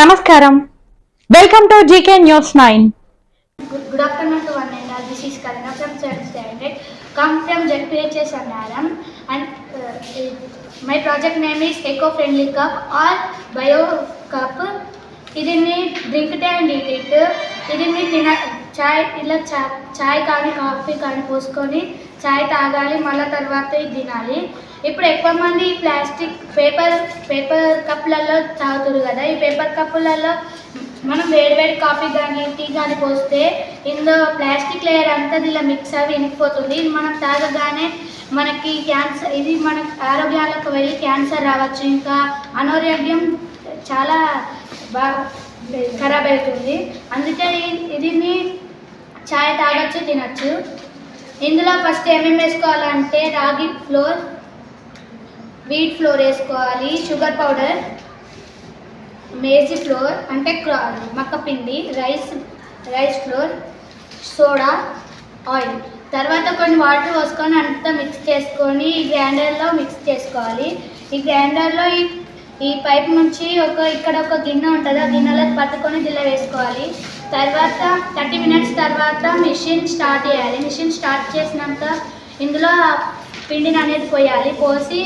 నమస్కారం. Welcome to GK news nine good afternoon to one and all this is Karana from seven standard come from ZPHS Annaram and my project name is eco friendly cup or bio cup దీన్ని drink tea and eat it దీన్ని తిన చాయ్ ఇలా చా చాయ్ కానీ coffee కానీ పోసుకొని చాయ్ తాగాలి మళ్ళీ తర్వాత ఇది తినాలి. ఇప్పుడు ఎక్కువ మంది ప్లాస్టిక్ పేపర్ పేపర్ కప్పులలో తాగుతారు కదా ఈ పేపర్ కప్పులలో మనం వేడి వేడి కాఫీ కానీ టీ కానీ పోస్తే ఇందులో ప్లాస్టిక్ లేయర్ అంతా ఇలా మిక్స్ అవి ఇనికిపోతుంది. ఇది మనం తాగగానే మనకి క్యాన్సర్ ఇది మన ఆరోగ్యాలకు వెళ్ళి క్యాన్సర్ రావచ్చు. ఇంకా అనారోగ్యం చాలా బాగా ఖరాబ్ అవుతుంది అందుకే ఇది చాయ్ తాగొచ్చు తినచ్చు. ఇందులో ఫస్ట్ ఏమేమి వేసుకోవాలంటే రాగి ఫ్లోర్ వీట్ ఫ్లోర్ వేసుకోవాలి షుగర్ పౌడర్ మేజీ ఫ్లోర్ అంటే మక్కపిండి మక్క పిండి rice rice flour soda oil. తర్వాత కొన్ని వాటర్ పోసుకొని అంతా మిక్స్ చేసుకొని ఈ గ్రైండర్లో మిక్స్ చేసుకోవాలి. ఈ గ్రైండర్లో ఈ ఈ పైప్ నుంచి ఒక ఇక్కడ ఒక గిన్నె ఉంటుంది. ఆ గిన్నెలో పట్టుకొని దిల్ల వేసుకోవాలి. తర్వాత థర్టీ మినిట్స్ తర్వాత మిషన్ స్టార్ట్ చేయాలి. మిషన్ స్టార్ట్ చేసినాక ఇందులో పిండిని అనేది పోయాలి. పోసి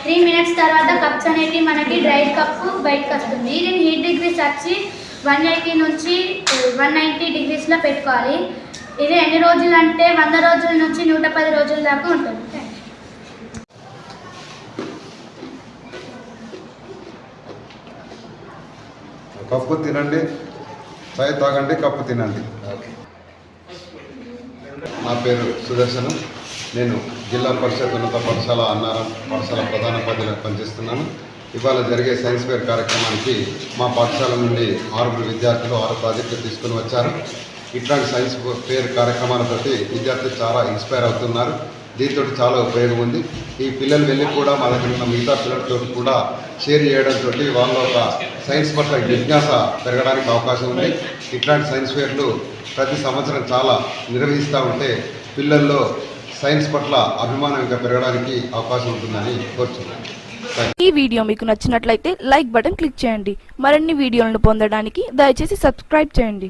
త్రీ మినిట్స్ తర్వాత కప్స్ అనేవి మనకి డ్రై కప్ బయటకు వస్తుంది. దీని హీట్ డిగ్రీస్ వచ్చి వన్ ఎయిటీ నుంచి వన్ నైంటీ డిగ్రీస్లో పెట్టుకోవాలి. ఇది ఎన్ని రోజులు అంటే వంద రోజుల నుంచి నూట పది రోజుల దాకా ఉంటుంది. కప్పు తినండి చాయ్ తాగండి కప్పు తినండి. నా పేరు సుదర్శనం. నేను జిల్లా పరిషత్ ఉన్నత పాఠశాల అన్నారం పాఠశాల ప్రధానోపాధ్యాయులుగా పనిచేస్తున్నాను. ఇవాళ జరిగే సైన్స్ ఫేర్ కార్యక్రమానికి మా పాఠశాల నుండి ఆరుగురు విద్యార్థులు ఆరు ప్రాజెక్టులు తీసుకుని వచ్చారు. ఇట్లాంటి సైన్స్ ఫేర్ కార్యక్రమాలతోటి విద్యార్థులు చాలా ఇన్స్పైర్ అవుతున్నారు. దీంతో చాలా ఉపయోగం ఉంది. ఈ పిల్లలు వెళ్ళి కూడా మా దగ్గర ఉన్న మిగతా పిల్లలతో కూడా షేర్ చేయడంతో వాళ్ళ ఒక సైన్స్ పట్ల జిజ్ఞాస పెరగడానికి అవకాశం ఉంది. ఇట్లాంటి సైన్స్ ఫేర్లు ప్రతి సంవత్సరం చాలా నిర్వహిస్తూ ఉంటే పిల్లల్లో సైన్స్ పట్ల అభిమానం ఇంకా పెరగడానికి అవకాశం ఉంటుందని కోరుతున్నాను ఈ వీడియో మీకు నచ్చినట్లయితే లైక్ బటన్ క్లిక్ చేయండి. మరిన్ని వీడియోలను పొందడానికి దయచేసి సబ్స్క్రైబ్ చేయండి.